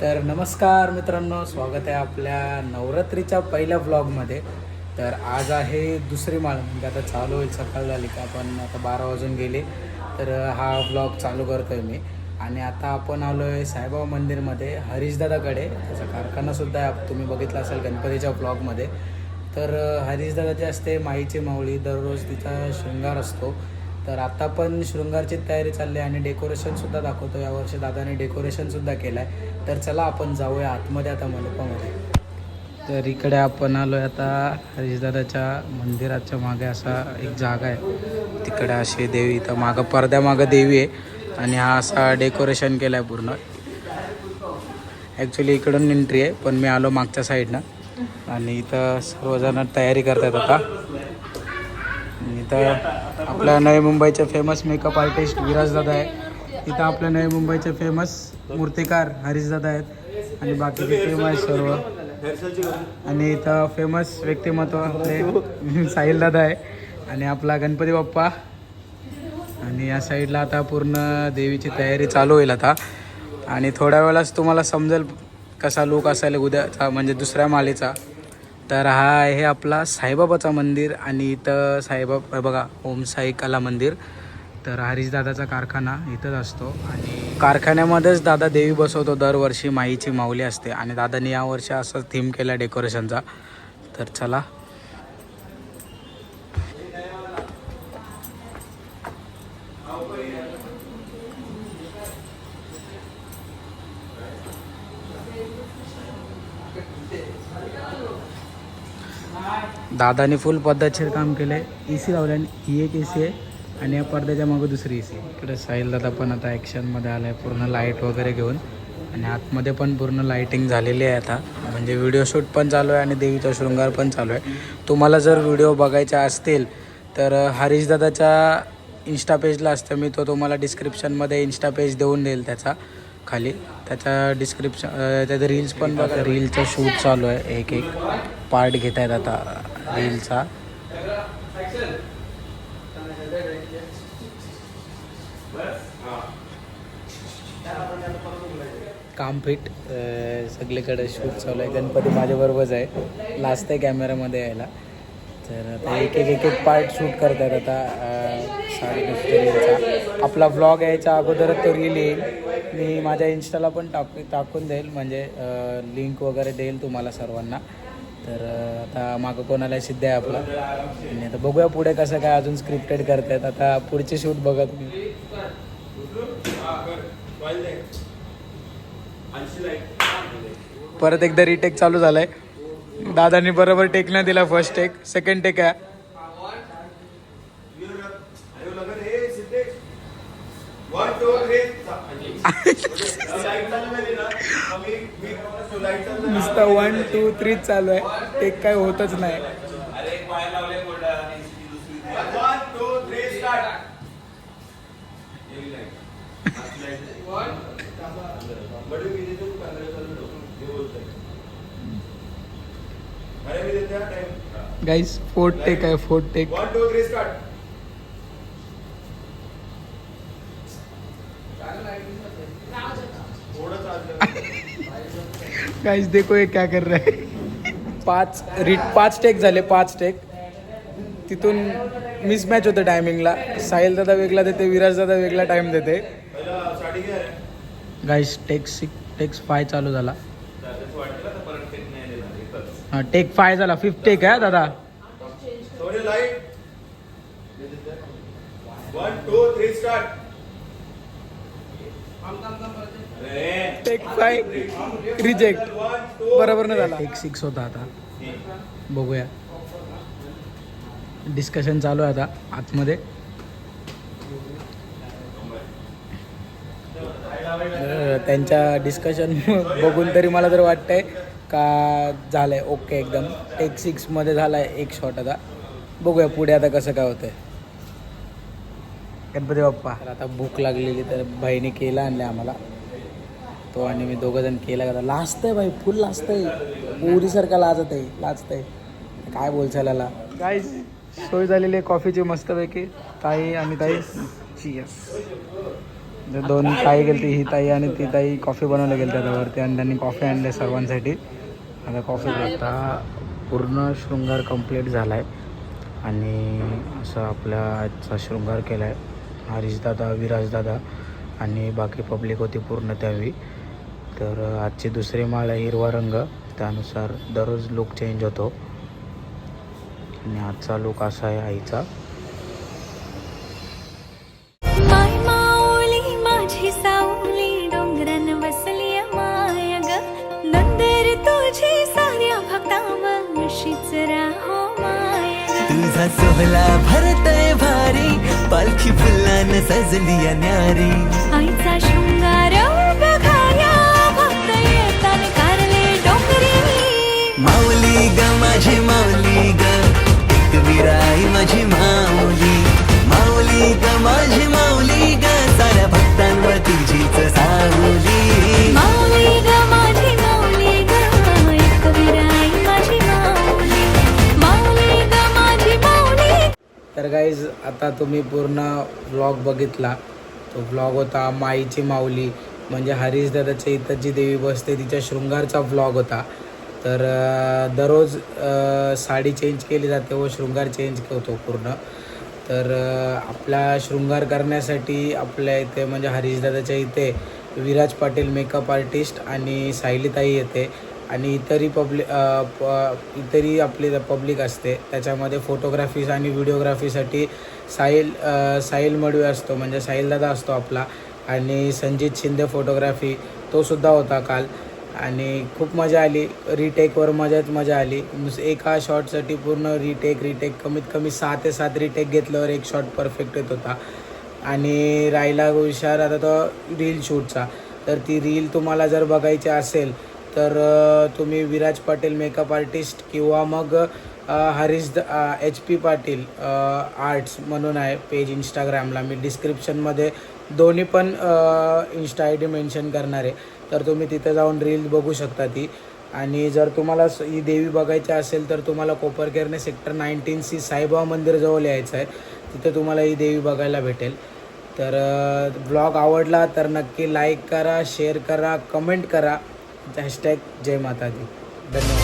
तर नमस्कार मित्रांनो स्वागत आहे आपल्या नवरात्रीच्या पहिल्या व्लॉगमध्ये तर आज आहे दुसरी माळ म्हणजे आता चालू होईल सकाळ झाली का आपण आता बारा वाजून गेले. तर हा व्लॉग चालू करतो आहे मी. आणि आता आपण आलो आहे साईबाबा मंदिरमध्ये हरीशदादाकडे. त्याचा कारखानासुद्धा आहे तुम्ही बघितला असाल गणपतीच्या व्लॉगमध्ये तर हरीशदादा जे असते माईची माऊली दररोज तिचा शृंगार असतो. तर आता पण शृंगारची तयारी चालली आहे आणि डेकोरेशनसुद्धा दाखवतो. यावर्षी दादाने डेकोरेशनसुद्धा केलं आहे तर चला आपण जाऊया आतमध्ये आता मंडपामध्ये. तर इकडे आपण आलो आहे आता हरीशदादाच्या मंदिराच्या मागे असा एक जागा आहे. तिकडे अशी देवी तर मागं पडद्यामागं देवी आहे. आणि हा असा डेकोरेशन केलं आहे पूर्ण. ॲक्च्युली इकडून एंट्री आहे पण मी आलो मागच्या साईडनं आणि इथं सर्वजण तयारी करतात आता. इथं आपल्या नवी मुंबईचे फेमस मेकअप आर्टिस्ट विराजदादा आहे. इथं आपल्या नवी मुंबईचे फेमस मूर्तिकार हरीशदादा आहेत. आणि बाकीचे टीम आहे सर्व. आणि इथं फेमस व्यक्तिमत्व आपले साहिलदादा आहे. आणि आपला गणपती बाप्पा. आणि या साईडला आता पूर्ण देवीची तयारी चालू होईल आता. आणि थोड्या वेळाच तुम्हाला समजेल कसा लुक असायला उद्याचा म्हणजे दुसऱ्या मालेचा. तर हा आहे आपला साईबाबाचा मंदिर आणि इथं साईबाबा बघा ओम साई कला मंदिर. तर हरीशदादाचा कारखाना इथंच असतो आणि कारखान्यामध्येच दादा देवी बसवतो दरवर्षी माईची माऊली असते आणि दादाने यावर्षी असं थीम केला डेकोरेशनचा तर चला दादाने फुल पद्धतशीर काम केलं आहे ए सी लावलं आणि ही एक ए सी आहे आणि या पडद्याच्या मागं दुसरी ए सी इकडे साहिल दादा पण आता ॲक्शनमध्ये आला आहे पूर्ण लाइट वगैरे घेऊन. आणि आतमध्ये पण पूर्ण लाईटिंग झालेली आहे आता. म्हणजे व्हिडिओ शूट पण चालू आहे आणि देवीचा शृंगार पण चालू आहे. तुम्हाला जर व्हिडिओ बघायचा असतील तर हरीश दादाच्या इन्स्टा पेजला असतं. मी तो तुम्हाला डिस्क्रिप्शनमध्ये इन्स्टा पेज देऊन देईल त्याचा. खाली. त्याच्या डिस्क्रिप्शन त्याचं रील्स पण बघा. रीलचं शूट चालू आहे. एक एक पार्ट घेत आहेत आता रीलचा काम फिट सगळीकडे शूट चालू आहे. गणपती माझ्याबरोबरच आहे. लास्ट आहे कॅमेऱ्यामध्ये यायला. तर आता एक एक एक एक पार्ट शूट करतात आता रीलचा आपला व्लॉग यायच्या अगोदरच तो रील येईल. मी माझ्या इन्स्टाला पण टाक टाकून देईल. म्हणजे लिंक वगैरे देईल तुम्हाला सर्वांना. तर आता मागं कोणाला सिद्ध आहे आपला. आणि आता बघूया पुढे कसं काय अजून स्क्रिप्टेड करतायत. आता पुढचे शूट बघत मी. परत एकदा रिटेक चालू झालाय. दादानी बरोबर टेक नाही दिला फर्स्ट टेक सेकंड टेक आहे. नुसतं वन टू थ्री चालू आहे. टेक काय होतच नाही. गाईस फोर्ट टेक आहे fourth take one two three start guys देखो ये क्या कर रहा है पाच रीट पाच टेक झाले पाच टेक तिथून मिसमॅच होतं टायमिंगला साहिल दादा वेगळा देते विराज दादा वेगळा टाइम देते. Guys take six takes five चालू झाला. हा टेक फाय झाला फिफ्थ टेक आहे हा दादा two, three, start. अरे. टेक फाय रिजेक्ट बरोबर नाही झाला. टेक सिक्स होता आता. बघूया. डिस्कशन चालू आहे आता आतमध्ये. त्यांच्या डिस्कशन बघून तरी मला तर वाटतंय का झालंय ओके एकदम. टेक सिक्समध्ये झालाय एक शॉट आता. बघूया पुढे आता कसं काय होतंय. गणपती बाप्पा. आता भूक लागलेली तर बहिणी केला आणले आम्हाला. तो आणि मी दोघं जण केला का आहे भाई फुल लाजत आहे पोरीसारखा लाजत आहे लाजत आहे काय बोलचाल याला काय सोय झालेली आहे कॉफीची मस्तपैकी. ताई आणि ताई. चिया दोन ताई गेलती ही ताई आणि ती ताई कॉफी बनवल्या गेल्या त्यावरती आणि त्यांनी कॉफी आणले सर्वांसाठी. आता कॉफी आता पूर्ण शृंगार कंप्लीट झाला आहे आणि असं आपला आजचा शृंगार केला आहे हरीशदादा विराजदादा आणि बाकी पब्लिक होती पूर्ण त्यावेळी. तर आजची दुसरी माळ आहे हिरवा रंग. त्यानुसार दररोज लुक चेंज होतो. आणि आजचा लुक असा आहे आईचा. तुझी सोहला भरतय भारी पालखी फुलान सजली न्यारी. आईचा शृंगार माऊली ग माझी माऊली ग. एक विराई माझी माऊली. माऊली ग माझी माऊली ग. साऱ्या भक्तांवर तुझीच सावली. माऊली ग माझी माऊली ग. एक विराई माझी माऊली. माऊली ग माझी माऊली तर गाईज आता तुम्ही पूर्ण व्लॉग बघितला. तो व्लॉग होता माईची माऊली. म्हणजे हरीश दादाच्या इथं जी देवी बसते तिच्या शृंगारचा व्लॉग होता. तर दररोज साडी चेंज केली जाते व शृंगार चेंज होतो पूर्ण. तर आपला शृंगार करण्यासाठी आपल्या इथे म्हणजे हरीशदादाच्या इथे विराज पाटील मेकअप आर्टिस्ट आणि सायलीताई येते. आणि इतरही पब्लिक इतरही आपली पब्लिक असते. त्याच्यामध्ये फोटोग्राफीज आणि व्हिडिओग्राफीसाठी साहिल साहिल मडवे असतो. म्हणजे साहिलदादा असतो आपला. आणि संजित शिंदे फोटोग्राफी तो सुद्धा होता काल. आणि खूप मजा आली. रिटेकवर मजाच मजा आली. एका शॉटसाठी पूर्ण रिटेक रिटेक कमीत कमी सहा ते सात रिटेक घेतल्यावर एक शॉट परफेक्ट येत होता. आणि राहिला हुशार आता तो रील शूटचा तर ती रील तुम्हाला जर बघायची असेल तर तुम्ही विराज पाटील मेकअप आर्टिस्ट किंवा मग Harish H P Patil arts म्हणून आहे पेज इंस्टाग्रामला मी डिस्क्रिप्शनमध्ये दोन्ही पण इंस्टा आय डी मेन्शन करणार आहे. तर तुम्ही तिथं जाऊन रील बघू शकता ती. आणि जर तुम्हाला स- ही देवी बघायची असेल तर तुम्हाला Koparkhairane sector nineteen C Saibaba मंदिरजवळ यायचं आहे तिथं तुम्हाला ही देवी बघायला भेटेल. तर ब्लॉग आवडला तर नक्की लाईक करा शेअर करा कमेंट करा. हॅशटॅग जय माता दी. धन्यवाद.